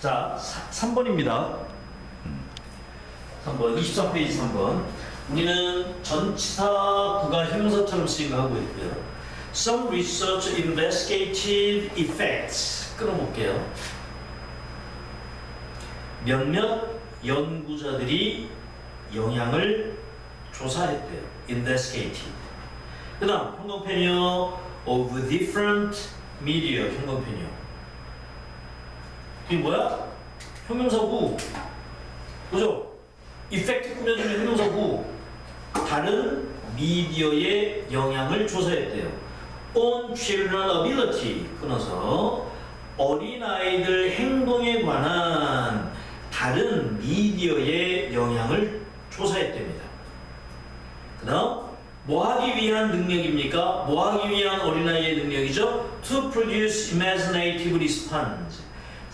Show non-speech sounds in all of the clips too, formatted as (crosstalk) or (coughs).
자, 3번입니다. 3번, 23페이지 3번. 우리는 전치사 부가 형용사처럼 쓰임을 하고 있고요. Some research investigated effects. 끊어볼게요. 몇몇 연구자들이 영향을 조사했대요. investigated. 그 다음, 형광펜이요. of different media. 형광펜이요. 이게 뭐야? 형용사구. 그죠? 이펙트 꾸며주는 형용사구. 다른 미디어의 영향을 조사했대요. on children ability. 끊어서 어린아이들 행동에 관한 다른 미디어의 영향을 조사했답니다. 그 다음, 뭐 하기 위한 능력입니까? 뭐 하기 위한 어린아이의 능력이죠? To produce imaginative response.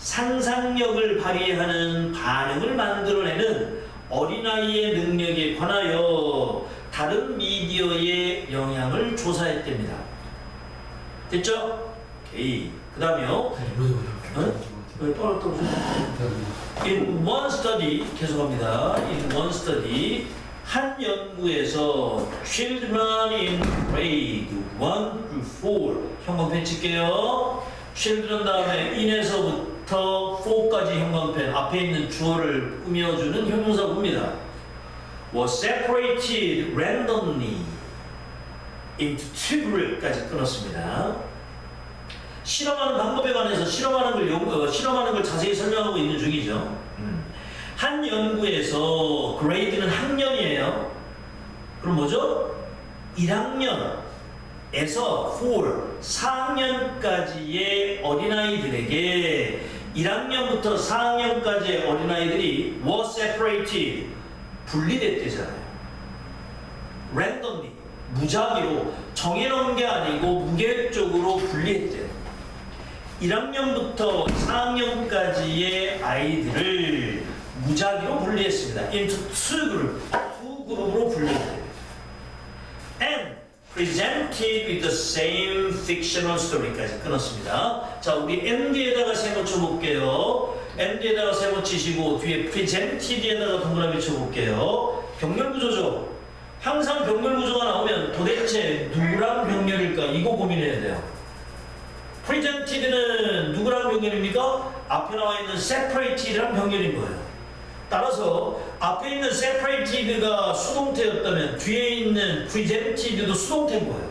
상상력을 발휘하는 반응을 만들어내는 어린아이의 능력에 관하여 다른 미디어의 영향을 조사했답니다. 됐죠? 오케이. 그 다음에요. 왜 떨어 떨어져? In one study, 계속합니다. In one study, 한 연구에서 children in grade 1 through 4 형광펜 칠게요. children 다음에 in에서부터 4까지 형광펜 앞에 있는 주어를 꾸며주는 형용사구입니다. was separated randomly into two group까지 끊었습니다. 실험하는 방법에 관해서 실험하는 걸 연- 어, 실험하는 걸 자세히 설명하고 있는 중이죠. 음. 한 연구에서 그레이드는 학년이에요. 그럼 뭐죠? 1학년에서 4, 4학년까지의 어린아이들에게 1학년부터 4학년까지의 어린아이들이 were separated 분리됐대잖아요. randomly 무작위로 정해놓은 게 아니고 무계획적으로 분리했대요. 1학년부터 4학년까지의 아이들을 무작위로 분리했습니다. into two group, 두 그룹으로 and presented with the same fictional story까지 끊었습니다. 자, 우리 MD에다가 세모 쳐볼게요. MD에다가 세모 치시고 뒤에 presented에다가 동그라미 쳐볼게요. 병렬 구조죠. 항상 병렬 구조가 나오면 도대체 누구랑 병렬일까? 이거 고민해야 돼요. presented는 누구랑 병렬입니까? 앞에 나와 있는 separated랑 병렬인 거예요. 따라서 앞에 있는 separated가 수동태였다면 뒤에 있는 presented도 수동태인 거예요.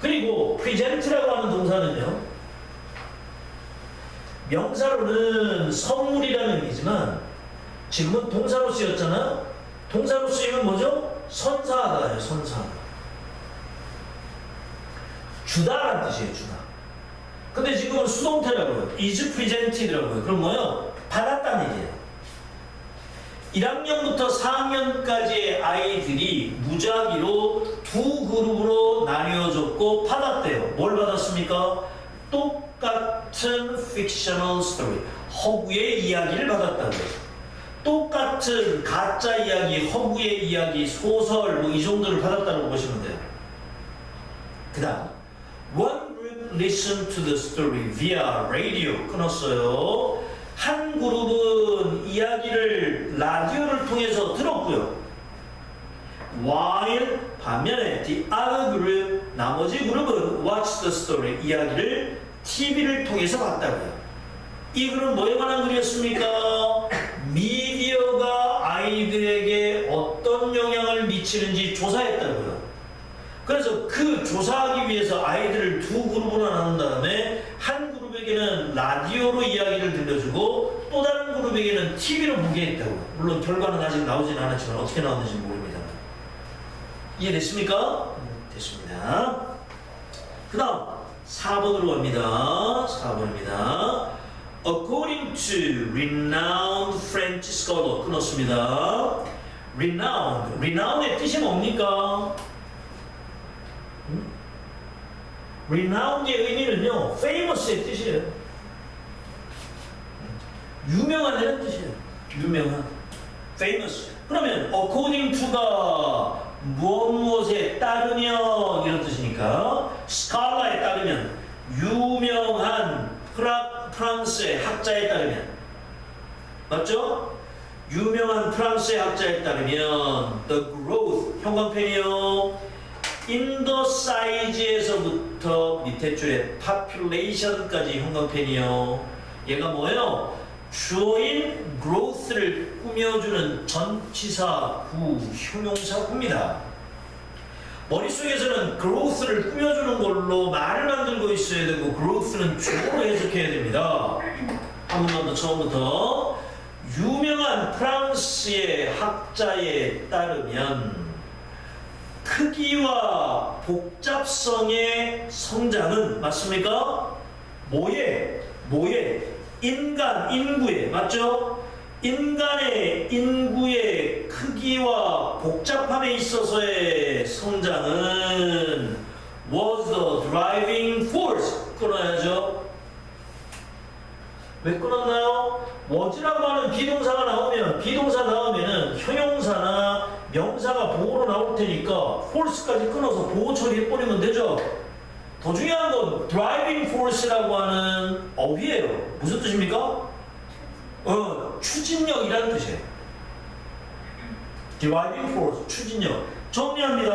그리고 present라고 하는 동사는요. 명사로는 선물이라는 의미지만 지금은 동사로 쓰였잖아. 동사로 쓰이면 뭐죠? 선사하다예요. 선사하다. 주다라는 뜻이에요. 주다. 근데 지금은 수동태라고 해요. is presented라고 해요. 그럼 뭐예요? 받았다는 얘기예요. 1학년부터 4학년까지의 아이들이 무작위로 두 그룹으로 나뉘어졌고 받았대요. 뭘 받았습니까? 똑같은 fictional story, 허구의 이야기를 받았다고요. 똑같은 가짜 이야기, 허구의 이야기, 소설 뭐 이 정도를 받았다고 보시면 돼요. 그 다음 One group listened to the story via radio 끊었어요. 한 그룹은 이야기를 라디오를 통해서 들었고요. While 반면에 the other group 나머지 그룹은 watched the story 이야기를 TV를 통해서 봤다고요. 이 글은 뭐에 관한 글이었습니까? 미디어가 아이들에게 어떤 영향을 미치는지 조사했다고요. 그래서 그 조사하기 위해서 아이들을 두 그룹으로 나눈 다음에 한 그룹에게는 라디오로 이야기를 들려주고 또 다른 그룹에게는 TV로 보게 했다고요. 물론 결과는 아직 나오진 않았지만 어떻게 나왔는지 모릅니다. 이해됐습니까? 됐습니다. 그 다음 4번으로 갑니다. 4번입니다. According to renowned French scholar 끊었습니다. Renowned, renowned의 뜻이 뭡니까? 음? renowned의 의미는요, famous의 뜻이에요. 유명한이라는 뜻이에요. 유명한. famous. 그러면 according to가 무엇 무엇에 따르면 이런 뜻이니까 scholar에 따르면 유명한 프라, 프랑스의 학자에 따르면 맞죠? 유명한 프랑스의 학자에 따르면 the growth 형광펜이요 the size에서부터 밑에 줄에 population까지 형광펜이요 얘가 뭐예요? 주어인 growth를 꾸며주는 전치사 구 형용사 구입니다. 머릿속에서는 growth를 꾸며주는 걸로 말을 만들고 있어야 되고 growth는 주어로 해석해야 됩니다. 한 번만 더 처음부터 유명한 프랑스의 학자에 따르면 크기와 복잡성의 성장은 맞습니까? 뭐에? 뭐에? 인간, 인구에 맞죠? 인간의 인구의 크기와 복잡함에 있어서의 성장은 was the driving force 끊어야죠. 왜 끊었나요? was라고 하는 비동사가 나오면 비동사 다음에는 형용사나 명사가 보호로 나올 테니까 force까지 끊어서 보호 처리해버리면 되죠. 더 중요한 건 driving force라고 하는 어휘예요. 무슨 뜻입니까? 어, 추진력이라는 뜻이에요. driving 추진력. 정리합니다.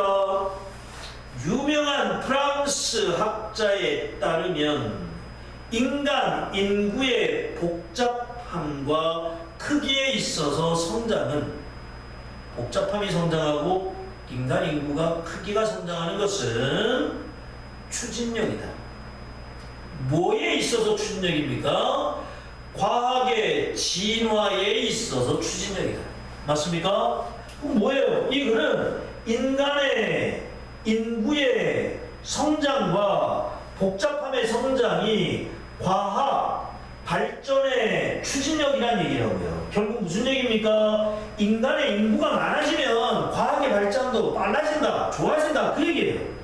유명한 프랑스 학자에 따르면 인간 인구의 복잡함과 크기에 있어서 성장은 복잡함이 성장하고 인간 인구가 크기가 성장하는 것은 추진력이다. 뭐에 있어서 추진력입니까? 과학의 진화에 있어서 추진력이다. 맞습니까? 뭐예요? 이 글은 인간의 인구의 성장과 복잡함의 성장이 과학 발전의 추진력이란 얘기라고요. 결국 무슨 얘기입니까? 인간의 인구가 많아지면 과학의 발전도 빨라진다, 좋아진다 그 얘기예요.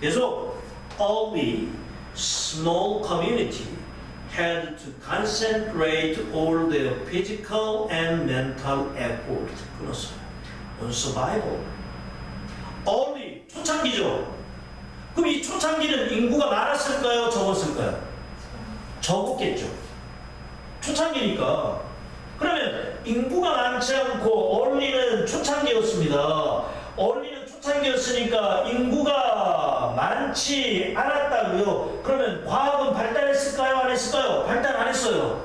계속 only small community had to concentrate all their physical and mental effort 끊었어요. on survival. only 초창기죠. 그럼 이 초창기는 인구가 많았을까요? 적었을까요? 적었겠죠. 초창기니까. 그러면 인구가 많지 않고 only는 초창기였습니다. only는 초창기였으니까 인구가 많지 않았다고요. 그러면 과학은 발달했을까요? 안 했을까요? 발달 안 했어요.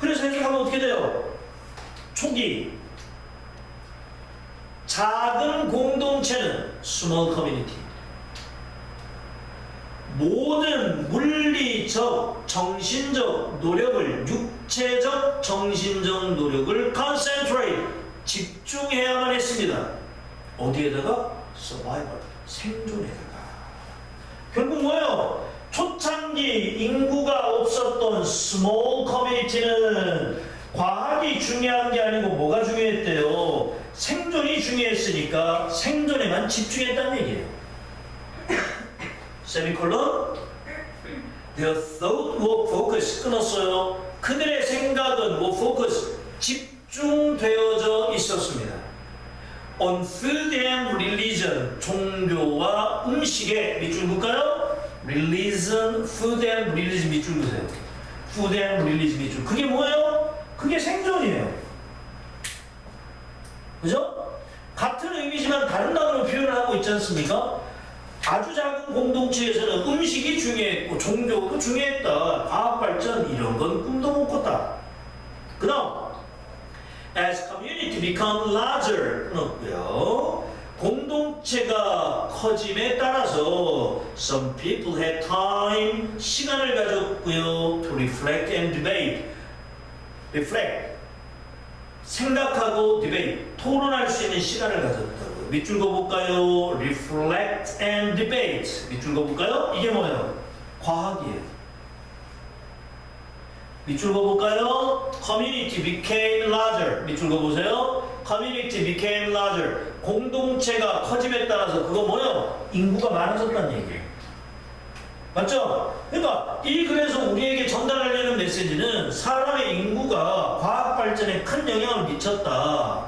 그래서 해석하면 어떻게 돼요? 초기 작은 공동체는 small community 모든 물리적, 정신적 노력을 육체적, 정신적 노력을 concentrate 집중해야만 했습니다. 어디에다가? survival 생존에다가. 결국 뭐예요? 초창기 인구가 없었던 small community는 과학이 중요한 게 아니고 뭐가 중요했대요? 생존이 중요했으니까 생존에만 집중했다는 얘기예요. 세미콜론 Their thought were focus 끊었어요. 그들의 생각은 were focus 집중되어져 있었습니다. On food and religion 종교와 음식에 밑줄 볼까요? Religion, food and religion 밑줄 보세요. Food and religion 밑줄. 그게 뭐예요? 그게 생존이에요. 그죠? 같은 의미지만 다른 단어로 표현을 하고 있지 않습니까? 아주 작은 공동체에서는 음식이 중요했고 종교도 중요했다. 과학 발전 이런 건 꿈도 못 꿨다. 그 다음 As become larger 끊었고요. 공동체가 커짐에 따라서 some people had time 시간을 가졌고요. to reflect and debate. reflect 생각하고 debate 토론할 수 있는 시간을 가졌다고요. 밑줄 그어볼까요? reflect and debate 밑줄 그어볼까요? 이게 뭐예요? 과학이에요. 밑줄 그어볼까요? community became larger 밑줄 그어보세요. community became larger 공동체가 커짐에 따라서 그거 뭐예요? 인구가 많아졌다는 얘기예요. 맞죠? 그러니까 이 글에서 우리에게 전달하려는 메시지는 사람의 인구가 과학 발전에 큰 영향을 미쳤다.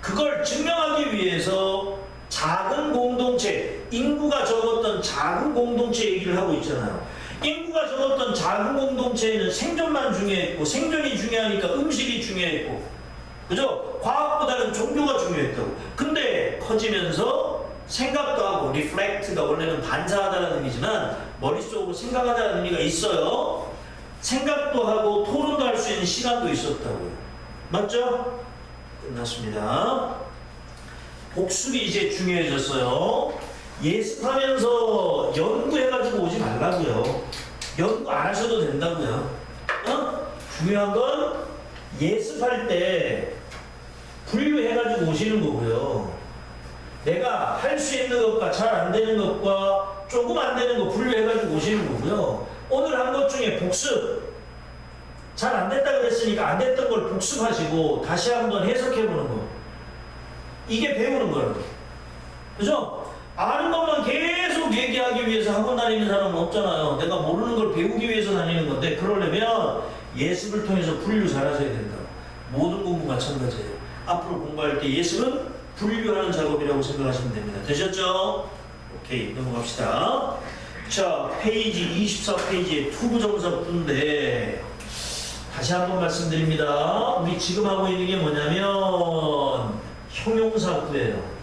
그걸 증명하기 위해서 작은 공동체, 인구가 적었던 작은 공동체 얘기를 하고 있잖아요. 인구가 적었던 작은 공동체에는 생존만 중요했고 생존이 중요하니까 음식이 중요했고 그죠? 과학보다는 종교가 중요했다고. 근데 커지면서 생각도 하고 리플렉트가 원래는 반사하다는 의미지만 머릿속으로 생각하다는 의미가 있어요. 생각도 하고 토론도 할 수 있는 시간도 있었다고요. 맞죠? 끝났습니다. 복습이 이제 중요해졌어요. 예습하면서 연구해가지고 오지 말라고요. 연구 안 하셔도 된다고요. 어? 중요한 건 예습할 때 분류해가지고 오시는 거고요. 내가 할 수 있는 것과 잘 안 되는 것과 조금 안 되는 거 분류해가지고 오시는 거고요. 오늘 한 것 중에 복습. 잘 안 됐다 그랬으니까 안 됐던 걸 복습하시고 다시 한번 해석해보는 거. 이게 배우는 거예요. 그죠? 아는 것만 계속 얘기하기 위해서 학원 다니는 사람은 없잖아요. 내가 모르는 걸 배우기 위해서 다니는 건데 그러려면 예습을 통해서 분류 잘 하셔야 된다. 모든 공부 마찬가지예요. 앞으로 공부할 때 예습은 분류하는 작업이라고 생각하시면 됩니다. 되셨죠? 오케이, 넘어갑시다. 자, 페이지 24페이지에 투부정사인데 다시 한번 말씀드립니다. 우리 지금 하고 있는 게 뭐냐면 형용사구예요.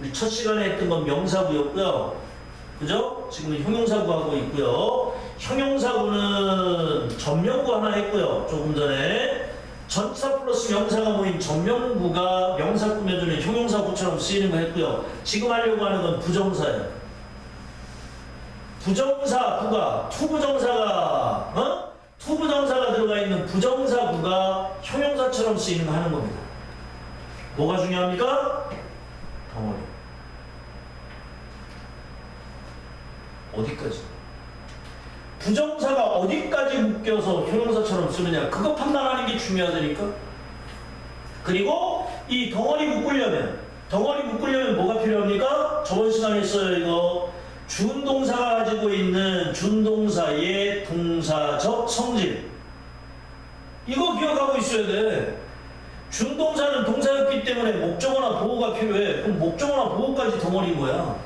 우리 첫 시간에 했던 건 명사구였고요. 그죠? 지금은 형용사구 하고 있고요. 형용사구는 전명구 하나 했고요. 조금 전에 전사 플러스 명사가 모인 전명구가 명사 꾸며주는 형용사구처럼 쓰이는 거 했고요. 지금 하려고 하는 건 부정사예요. 부정사 구가 투부정사가 어? 투부정사가 들어가 있는 부정사 구가 형용사처럼 쓰이는 거 하는 겁니다. 뭐가 중요합니까? 덩어리. 어디까지? 부정사가 어디까지 묶여서 형용사처럼 쓰느냐 그거 판단하는 게 중요하다니까. 그리고 이 덩어리 묶으려면 덩어리 묶으려면 뭐가 필요합니까? 저번 시간에 했어요 이거 준동사가 가지고 있는 준동사의 동사적 성질 이거 기억하고 있어야 돼. 준동사는 동사였기 때문에 목적어나 보호가 필요해. 그럼 목적어나 보호까지 덩어리인 거야.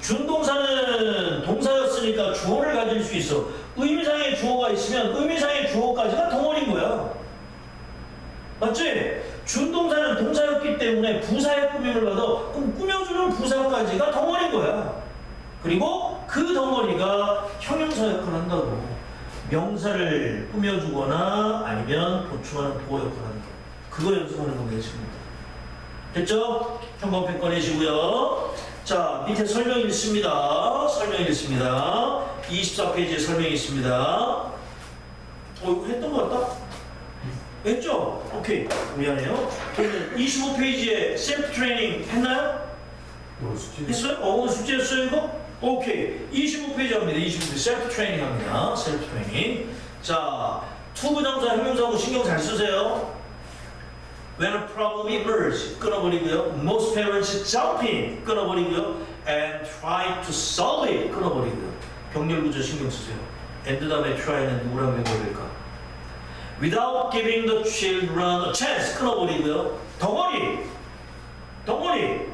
준동사는 동사였으니까 주어를 가질 수 있어. 의미상의 주어가 있으면 의미상의 주어까지가 덩어리인 거야. 맞지? 준동사는 동사였기 때문에 부사의 꾸밈을 받아. 그럼 꾸며주는 부사까지가 덩어리인 거야. 그리고 그 덩어리가 형용사 역할을 한다고. 명사를 꾸며주거나 아니면 보충하는 보호 역할을 한다. 그거 연습하는 겁니다, 지금. 됐죠? 현관펜 꺼내시고요. 자, 밑에 설명이 있습니다. 설명이 있습니다. 24페이지에 설명이 있습니다. 어, 이거 했던 것 같다? 했죠? 오케이. 미안해요. 그러면 25페이지에 셀프 트레이닝 했나요? 뭐 했어요? 어, 오늘 숙제했어요, 이거? 오케이. 25페이지 합니다. 25페이지. 셀프 트레이닝 합니다. 셀프 트레이닝. 자, 투부정사, 형용사하고 신경 잘 쓰세요. When a problem emerges, 끊어버리고요. Most parents jump in, 끊어버리고요. And try to solve it, 끊어버리고요. 병렬 구조 신경 쓰세요. and 다음에 try는 누구랑 연결될까? Without giving the children a chance, 끊어버리고요. 덩어리, 덩어리.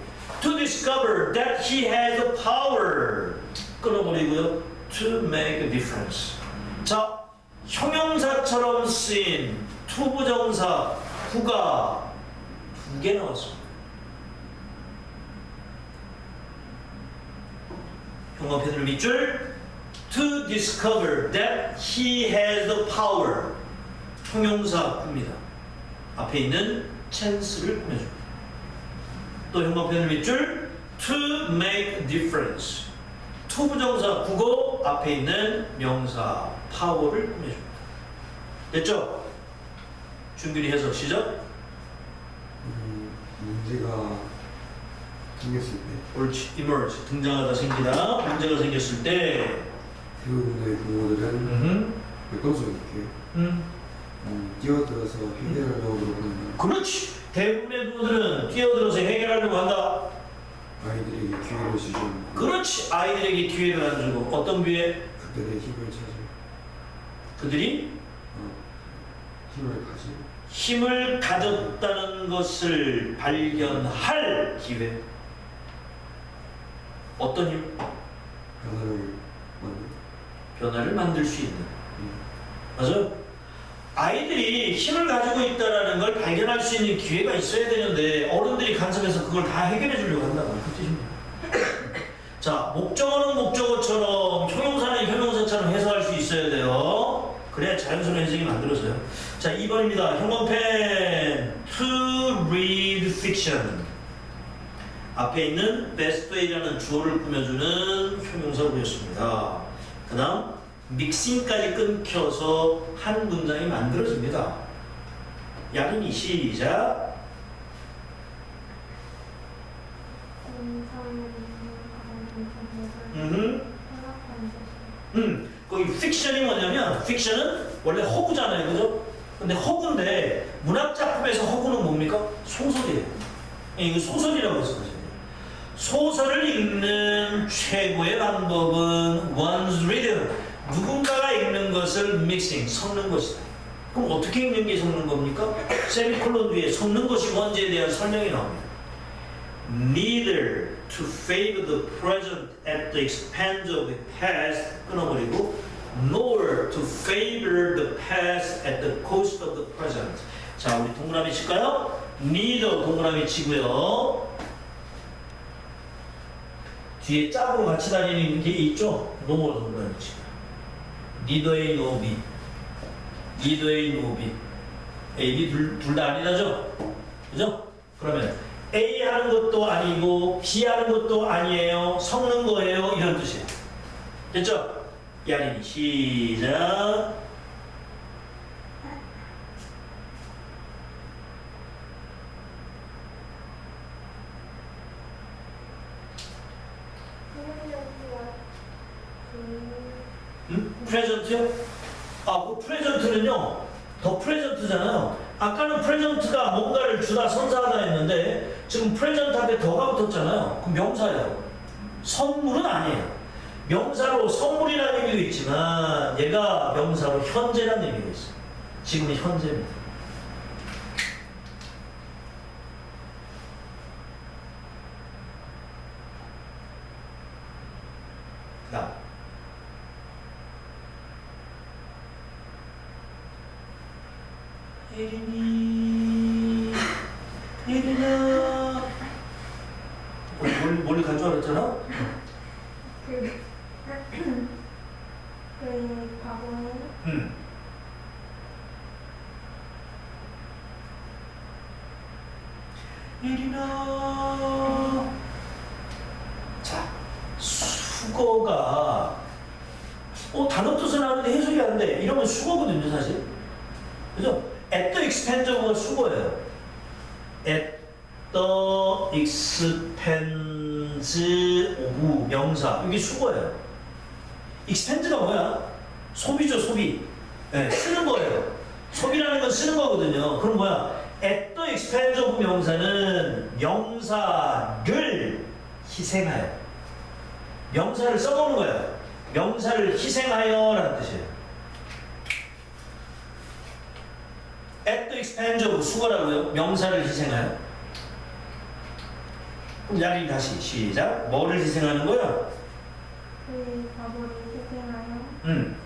To discover that he has the power, 끊어버리고요. To make a difference. 자, 형용사처럼 쓰인 투부정사 후가 두 개 나왔습니다. 형광펜을 밑줄 To discover that he has the power 형용사 구입니다. 앞에 있는 chance를 꾸며줍니다. 또 형광펜을 밑줄 To make difference 투부정사 국어 앞에 있는 명사 power를 꾸며줍니다. 됐죠? 준균이 해석 시작. 음, 문제가 생겼을 때 옳지. emerge. 등장하다 생기다. 문제가 생겼을 때. 대부분의 부모들은 음. 역동성 있게 음. 음, 뛰어들어서 해결하려고 하는 그렇지. 대부분의 부모들은 뛰어들어서 해결하려고 한다. 아이들에게 기회를 주죠. 그렇지. 아이들에게 기회를 안 주고 어떤 기회? 그들의 힘을 찾아 그들이 어, 힘을 가지 힘을 가졌다는 것을 발견할 기회. 어떤 힘? 변화를 만든 변화를 만들 수 있는. 음. 맞아요? 아이들이 힘을 가지고 있다는 걸 발견할 수 있는 기회가 있어야 되는데 어른들이 간섭해서 그걸 다 해결해 주려고 한다고 그 뜻입니다. (coughs) 자, 목적어는 목적어처럼 형용사는 형용사처럼 해석할 수 있어야 돼요. 그래야 자연스러운 해석이 만들어져요. 자, 2번입니다. 형광펜 to read fiction 앞에 있는 best way라는 주어를 꾸며주는 형용사구였습니다. 그 다음 믹싱까지 끊겨서 한 문장이 만들어집니다. 야린이 시작. 음, 음, 거기 픽션이 뭐냐면 픽션은 원래 허구잖아요, 그죠? 근데 허구인데 문학 작품에서 허구는 뭡니까? 소설이에요. 예, 이거 소설이라고 그러죠. 소설을 읽는 최고의 방법은 one's reading. 누군가가 읽는 것을 mixing, 섞는 것이다. 그럼 어떻게 읽는 게 섞는 겁니까? 세미콜론 뒤에 섞는 것이 뭔지에 대한 설명이 나옵니다. Neither to favor the present at the expense of the past 끊어버리고 nor to favor the past at the cost of the present. 자, 우리 동그라미 칠까요? Neither 동그라미 치고요. 뒤에 짝으로 같이 다니는 게 있죠? 노멀 동그라미 치고. Neither A, no B. Neither A, no B. A, B 둘다 아니라죠? 그죠? 그러면 A 하는 것도 아니고 B 하는 것도 아니에요. 섞는 거예요. 이런 뜻이에요. 됐죠? 야린이 시작. 음? 프레젠트요? 아, 그 프레젠트는요. 더 프레젠트잖아요. 아까는 프레젠트가 뭔가를 주다 선사하다 했는데 지금 프레젠트 앞에 더가 붙었잖아요. 그럼 명사예요. 선물은 아니에요. 명사로 선물이라는 의미도 있지만 얘가 명사로 현재라는 의미가 있어요. 지금은 현재입니다. 그다음 예린이 예린아 멀리, 멀리 간줄 알았잖아? 그, 그 과거에 응. 예린아 자 수거가 어 단어 뜻은 아는데 해석이 안 돼. 이러면 수거거든요 사실. 그죠? at the expense of가 수거예요. at expense of 명사 이게 수거예요. expense가 뭐야? 소비죠 소비. 네, 쓰는 거예요. 소비라는 건 쓰는 거거든요. 그럼 뭐야? at the expense of 명사는 명사를 희생하여. 명사를 써보는 거예요. 명사를 희생하여 라는 뜻이에요. at the expense of 수거라고요. 명사를 희생하여. 야린 다시 시작. 뭐를 희생하는 거야? 그 과거를 희생하여 음,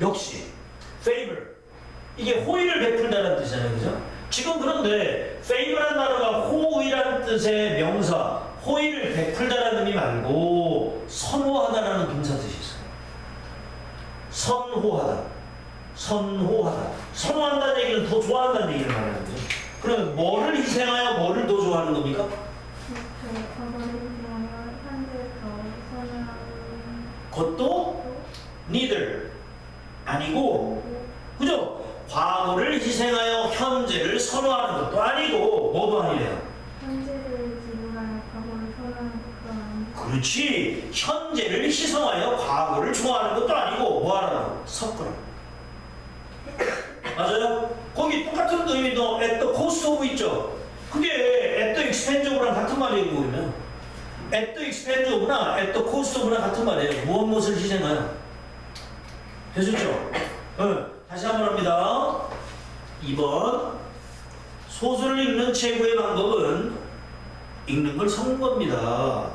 역시 favor 이게 호의를 베푼다는 뜻이잖아요, 그죠? 지금 그런데 favor란 단어가 호의라는 뜻의 명사 호의를 베풀다라는 의미 말고 선호하다라는 동사 뜻이 있어요. 선호하다, 선호하다, 선호한다는 얘기는 더 좋아한다는 얘기를 말하는 거죠. 그러면 뭐를 희생하여 뭐를 더 좋아하는 겁니까? 그것도 neither 아니고 그죠? 과거를 희생하여 현재를 선호하는 것도 아니고 뭐도 아니래요. 그렇지. 현재를 희생하여 과거를 좋아하는 것도 아니고 뭐 하라고? 섞으라. 맞아요? 거기 똑같은 의미도 at the cost of 있죠. 그게 at the expense of랑 같은 말이에요, 그러면. at the expense of나 at the cost of나 같은 말이에요. 무엇 무엇을 희생하여. 되셨죠? 응. 다시 한번 합니다. 2번. 소설을 읽는 최고의 방법은 읽는 걸 섞는 겁니다.